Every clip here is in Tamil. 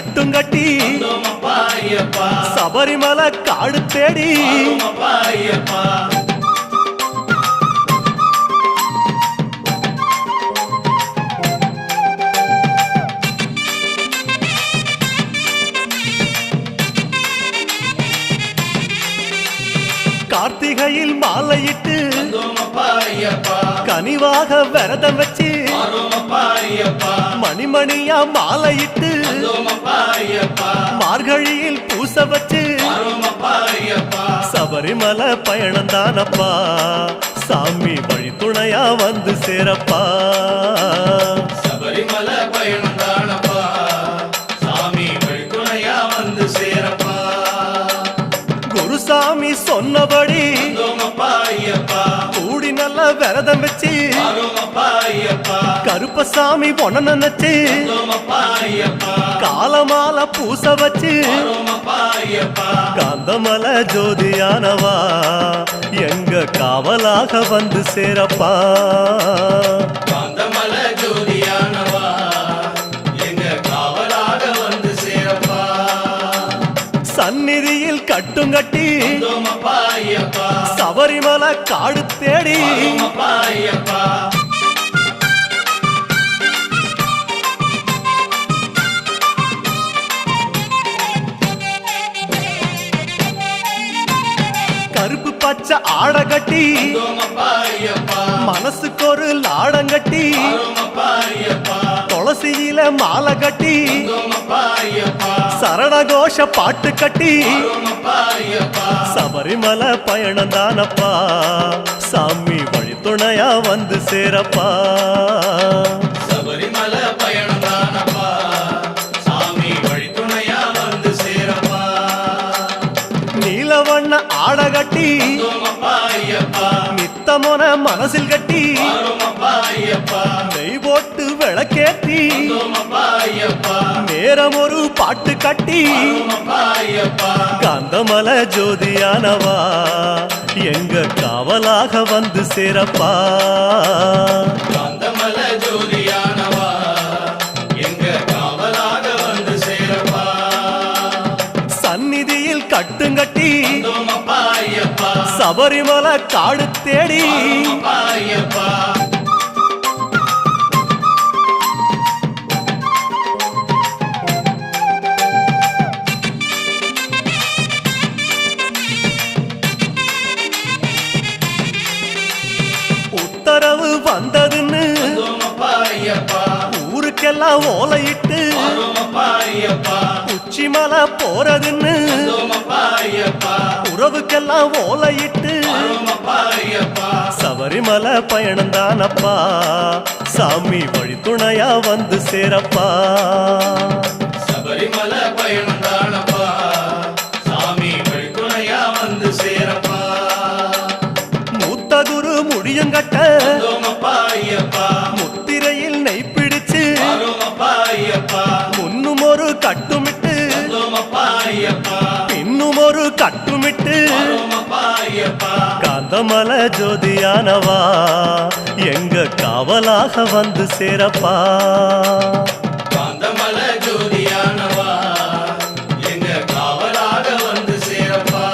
கட்டும் கட்டி. சபரிமலை காடு தேடி. கார்த்திகையில் மாலையிட்டு கனிவாக விரதம் மணிமணியா மாலையிட்டு மார்கழியில் பூச வச்சு சபரிமலை பயணம் தானப்பா. சாமி வழி துணையா வந்து சேரப்பா. சபரிமலை பயணம் தானப்பா. சாமி வழித்துணையா வந்து சேரப்பா. குருசாமி சொன்னபடி விரதம் வச்சு கருப்பசாமி பொண்ண நினைச்சு காலமால பூச வச்சு காந்தமலை ஜோதியானவா எங்க காவலாக வந்து சேரப்பா. காந்தமலை ஜோதியானவா எங்க காவலாக வந்து சேரப்பா. சந்நிதியில் கட்டும் கட்டி சபரிமலை காடு தேடி. கருப்பு பச்சை ஆட கட்டி. மனசுக்கு ஒரு லாடம் கட்டி. துளசியில மாலை கட்டி சரணகோஷ பாட்டு கட்டி சபரிமலை பயணம் தானப்பா. சாமி வழி துணையா வந்து சேரப்பா. சபரிமலை பயணம் தானப்பா. சாமி வழித்துணையா வந்து சேரப்பா. நீலவண்ண ஆட மனசில் கட்டி. நெய் போட்டு விளக்கேத்தி. நேரம் ஒரு பாட்டு கட்டி. வரோமப்பா ஜோதியானவா எங்க காவலாக வந்து சேரப்பா. சபரிமலை காடு தேடி. உத்தரவு வந்ததுன்னு ஊருக்கெல்லாம் ஓலையிட்டு ஐயப்பா உச்சிமலை போறதுன்னு உறவுக்கெல்லாம் ஓலையிட்டு சபரிமலை பயணம் தானப்பா. சாமி வழி துணையா வந்து சேரப்பா. சபரிமலை பயணம் தானப்பா. சாமி வழித்துணையா வந்து சேரப்பா. மூத்த குரு முடியங்கட்ட ஐயப்பா காந்தமலை ஜோதியானவா? எங்க காவலாக வந்து சேரப்பா? காந்தமலை ஜோதியானவா? எங்க காவலாக வந்து சேரப்பா?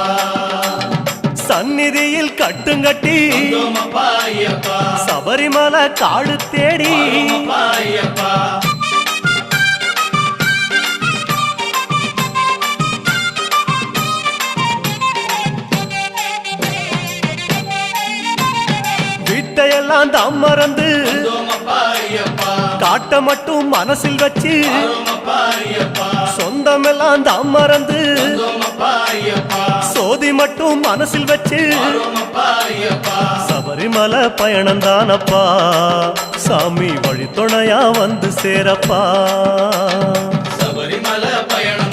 சந்நிதியில் கட்டுங்கட்டி சபரிமலை காடு தேடி எல்லாம் ஐயப்பா மறந்து காட்ட மட்டும் மனசில் வச்சு சொந்தமெல்லாம் தாம் மறந்து சோதி மட்டும் மனசில் வச்சு சபரிமலை பயணம் தானப்பா. சாமி வழித்துணையா வந்து சேரப்பா. சபரிமலை பயணம்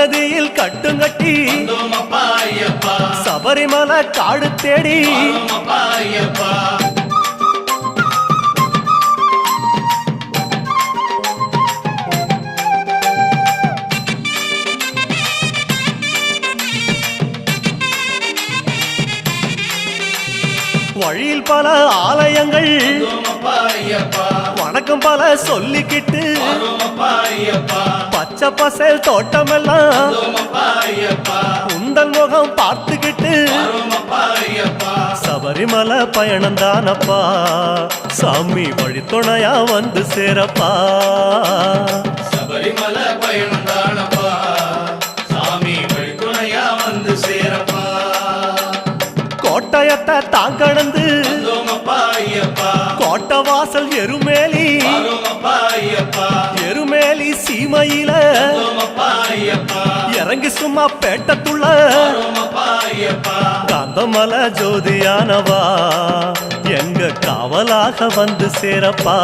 சன்னதியில் கட்டுங்கட்டி வந்தோமப்பா சபரிமலை காடு தேடி வழியில் பல ஆலயங்கள் வணக்கம் பல சொல்லிக்கிட்டு. பச்சை பசேல் தோட்டமெல்லாம் உந்தன் முகம் பார்த்துக்கிட்டு. சபரிமலை பயணம் தானப்பா. சாமி வழித்துணையா வந்து சேரப்பா. சபரிமலை பயணம் தானப்பா. சாமி வழித்துணையா வந்து சேரப்பா. கோட்டயத்தை தான் கடந்து வந்தோமப்பா ஐயப்பா. கோட்டை வாசல் எருமேலி எருமேலி சீமையில. இறங்கி சும்மா பேட்டத்துள்ள. காந்தமல ஜோதியானவா. எங்க காவலாக வந்து சேரப்பா.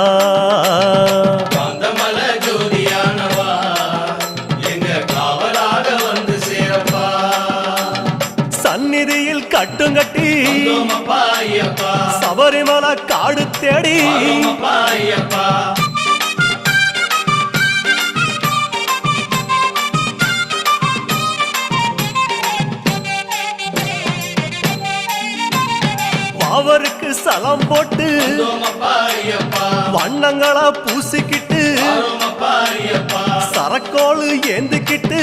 காந்தமல ஜோதியானவா. எங்க காவலாக வந்து சேரப்பா. சந்நிதியில் கட்டுங்கட்டி சபரிமலை காடு தேடி. சலம் போட்டு வண்ணங்களா பூசிக்கிட்டு சரக்கோளு ஏந்திக்கிட்டு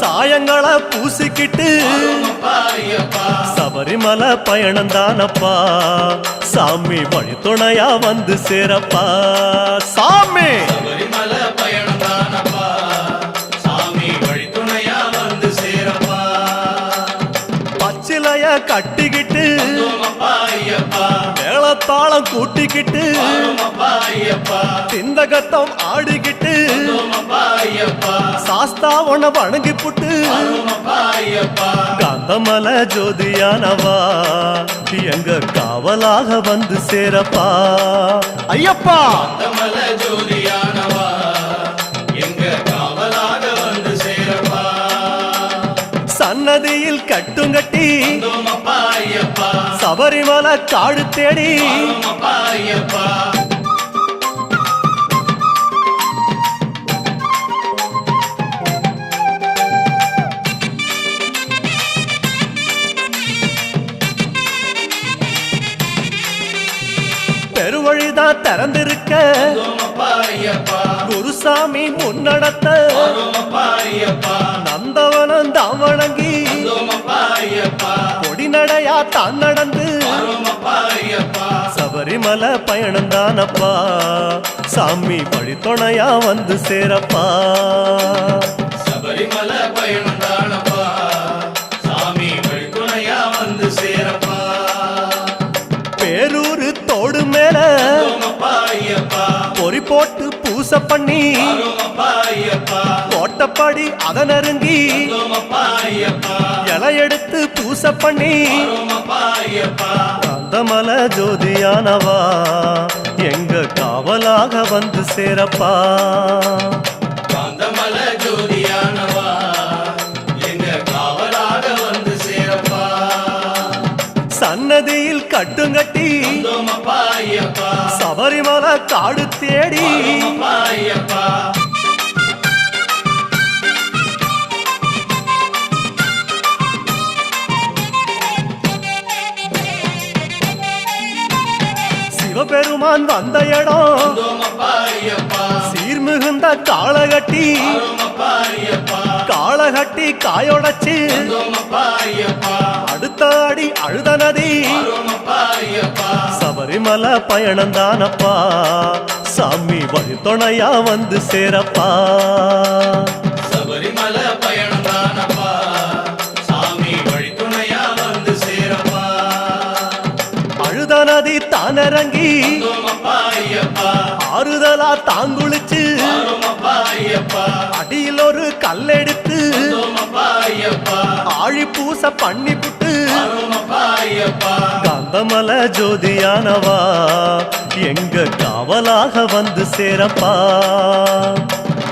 சாயங்களா பூசிக்கிட்டு சபரிமலை பயணம் தானப்பா. சாமி வழித்துணையா வந்து சேரப்பா. சாமி! மேளத்தாளம் கூட்டிக்கிட்டு திந்தகத்தம் ஆடிக்கிட்டு சாஸ்தாவன வணங்கி புட்டு காந்தமல ஜோதியானவா எங்க காவலாக வந்து சேரப்பா. ஐயப்பா! காந்தமல ஜோதியானவா எங்க காவலாக வந்து சேரப்பா. சன்னதியில் ஐயப்பா சபரிமலை காடு தேடி. பெருவழிதான் திறந்திருக்க. குருசாமி முன்னடத்த. நந்தவனம் தான் வணங்கி தான் நடந்து. சபரிமலை பயணம் தானப்பா. சாமி வழித்துணையா வந்து சேரப்பா. சபரிமலை பயணம் தானப்பா. சாமி வழித்துணையா வந்து சேரப்பா. பேரூரு தோடு மேல பொறி போட்டு பூசை பண்ணி கோட்டப்படி அதை நெருங்கி இலை எடுத்து பூசை பண்ணி ஐயப்பா காந்தமல ஜோதியானவா. எங்க காவலாக வந்து சேரப்பா. காந்தமல ஜோதியானவா. எங்க காவலாக வந்து சேரப்பா. சன்னதியில் கட்டுங்கட்டி சபரிமலை காடு தேடி. சிவபெருமான் வந்த இடம். சீர்மிகுந்த காளகட்டி. காளகட்டி காயோடச்சு. அடுத்த அடி அழுத நதி. வந்தோமப்பா ஐயப்பா சபரிமலை பயணம் தானப்பா. சாமி வழித்துணையா வந்து சேரப்பா. சபரிமலை பயணம் தானப்பா. சாமி வழித்துணையா வந்து சேரப்பா. அழுத நதி ஐயப்பா. ஆறுதலா தாங்குளிச்சு. அடியில் ஒரு கல்லெடுத்து. ஆழி பூச பண்ணி புட்டு காந்தமல ஜோதியானவா எங்க காவலாக வந்து சேரப்பா.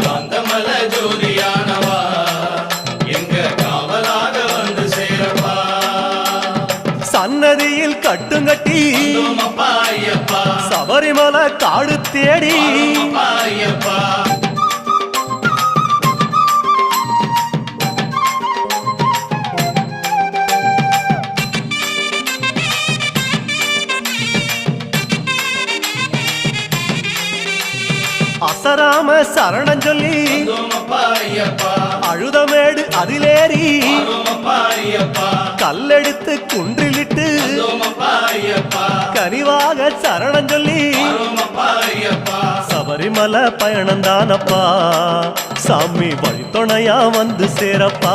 காந்தமல ஜோதியானவா எங்க காவலாக வந்து சேரப்பா. சன்னதியில் கட்டுங்கட்டி சபரிமலை காடு தேடி வந்தோமப்பா சரணம் சொல்லி அழுதமேடு அதிலேறி கல்லெடுத்து குன்றிலிட்டு கனிவாக சரணம் சொல்லி சபரிமலை பயணம் தானப்பா. சாமி வழித்துணையா வந்து சேரப்பா.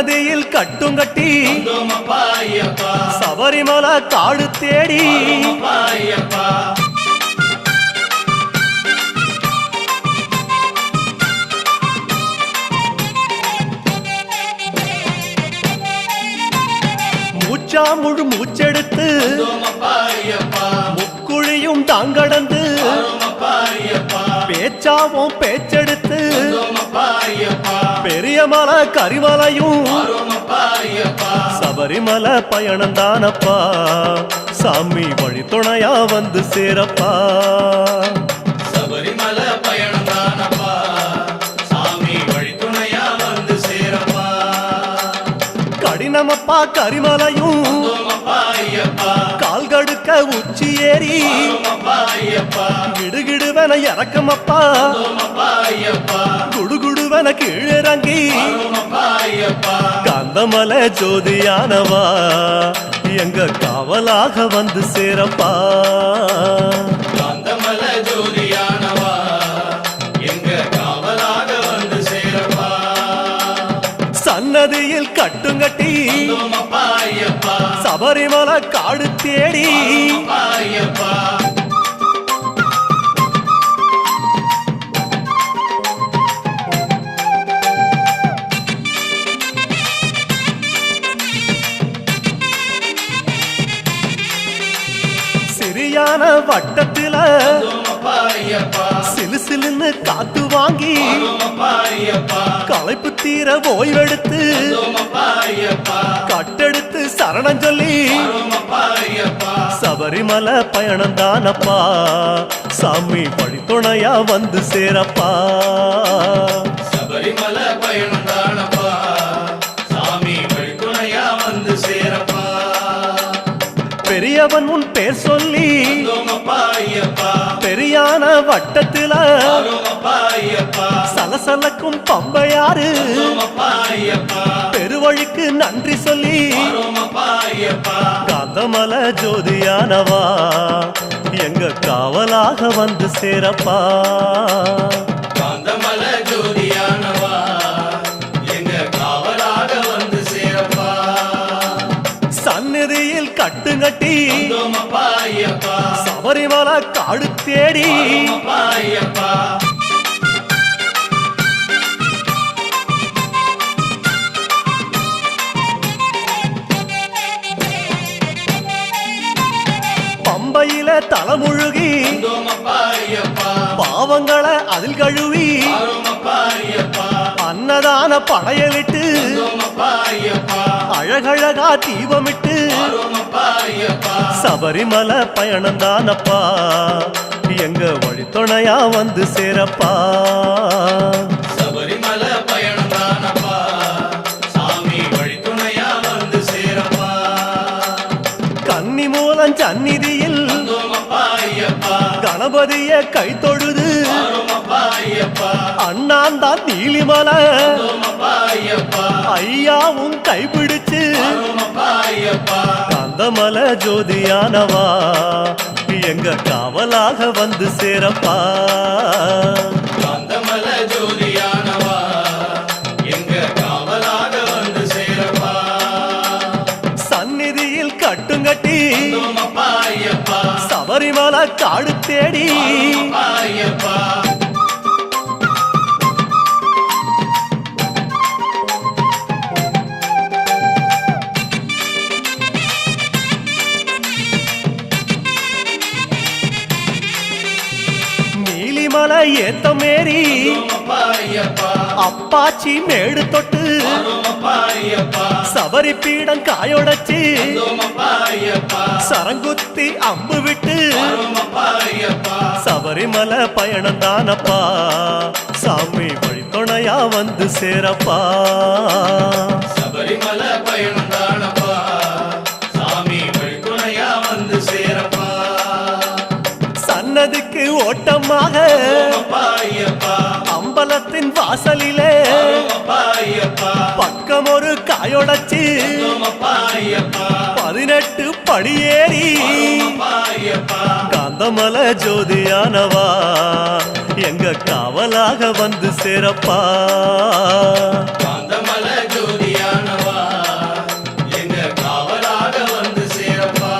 சன்னதியில் கட்டும் கட்டி ஐயப்பா சபரிமலை காடு தேடி மூச்சா முழு மூச்செடுத்து பெரிய மலை கரிமலையும் வந்தோமப்பா ஐயப்பா சபரிமலை பயணம் தானப்பா. சாமி வழித்துணையா வந்து சேரப்பா. சபரிமலை பயணம் தானப்பா. சாமி வழித்துணையா வந்து சேரப்பா. கடினமப்பா கரிமலையும். கால்கடுக்க உச்சி ஏறி. கிடுகிடுவன இறக்கமப்பா. வந்தோமப்பா குடுகுடுவன கீழிறங்கி. காந்தமல ஜோதியானவா எங்க காவலாக வந்து சேரப்பா. காந்தமல ஜோதியானவா எங்க காவலாக வந்து சேரப்பா. சன்னதியில் கட்டுங்கட்டி. சபரிமலை காடு தேடி. சிறியான வட்டத்தில சிலு சிலுன்னு காத்து வாங்கி களைப்பு தீர ஓய்வெடுத்து கட்டெடுத்து சரணம் சொல்லி சபரிமலை பயணம் தானப்பா. சாமி வழித்துணையா வந்து சேரப்பா. சபரிமலை பயணம் தானப்பா. சாமி வழித்துணையா வந்து சேரப்பா. பெரியவன் உன் பேர் சொல்லி வட்டத்தில சலசலக்கும் பம்பையாறு. பெருவழிக்கு நன்றி சொல்லி கதமல காந்தமல ஜோதியானவா எங்க காவலாக வந்து சேரப்பா. கட்டி. சபரிமல காடு தேடி. பம்பையில தலைமுழுகி பாவங்களை அதில் கழுவி. அன்னதான படையலிட்டு அழகழகா தீபமிட்டு சபரிமலை பயணம் தானப்பா. எங்க வழித்துணையா வந்து சேரப்பா. சபரிமலை பயணம் தானப்பா. சாமி வழித்துணையா வந்து சேரப்பா. கன்னி மூலம் சந்நிதியில் கணபதிய கை தொழுது அண்ணாந்தான் நீலிமலை. வந்தோமப்பா ஐயப்பா ஐயாவும் ஐயப்பா கந்தமல ஜோதியானவா. எங்க காவலாக வந்து சேரப்பா. காந்தமல ஜோதியானவா. எங்க காவலாக வந்து சேரப்பா. சந்நிதியில் கட்டுங்கட்டி. சபரிமலை காடு தேடி. நீலிமலை ஏத்த மேரி அப்பாச்சி மேடு தொட்டு சபரி பீடம் காயொடச்சு சரங்குத்தி அம்பு விட்டு சபரிமலை பயணம் தானப்பா. சாமி வழித்துணையா வந்து சேரப்பா. சபரிமலை பயணம் சன்னதிக்கு ஓட்டமாக. அம்பலத்தின் வாசலிலே. பக்கம் ஒரு காயொடச்சு. பதினெட்டு படியேறி. காந்தமல ஜோதியானவா. எங்க காவலாக வந்து சேரப்பா. காந்தமல ஜோதியானவா. எங்க காவலாக வந்து சேரப்பா.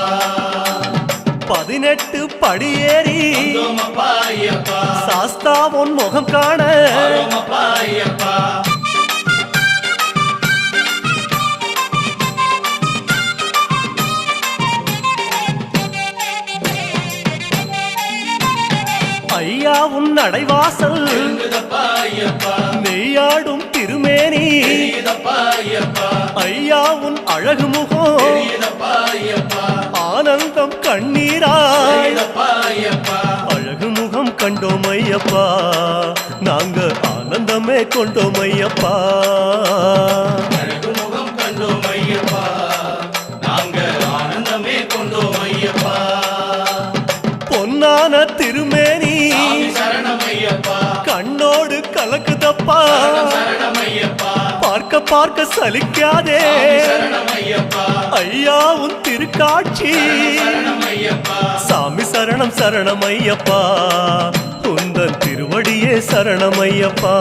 பதினெட்டு படியேறி. சாஸ்தா உன் முகம் காண. ஐயா உன் நடைவாசல். நெய்யாடும் திருமேனி. ஐயா உன் அழகு முகம். ஆனந்தம் கண்ணீராய் முகம் கண்டோம் ஐயப்பா. நாங்க ஆனந்தமே கொண்டோம் ஐயப்பா. பொன்னான திருமேனி. கண்ணோடு கலக்குதப்பா. பார்க்க பார்க்க சலிக்காதே. ஐயா உன் திருக்காட்சி. சாமி சரணம் சரணம் ஐயப்பா. உந்தன் திருவடியே சரணம் ஐயப்பா.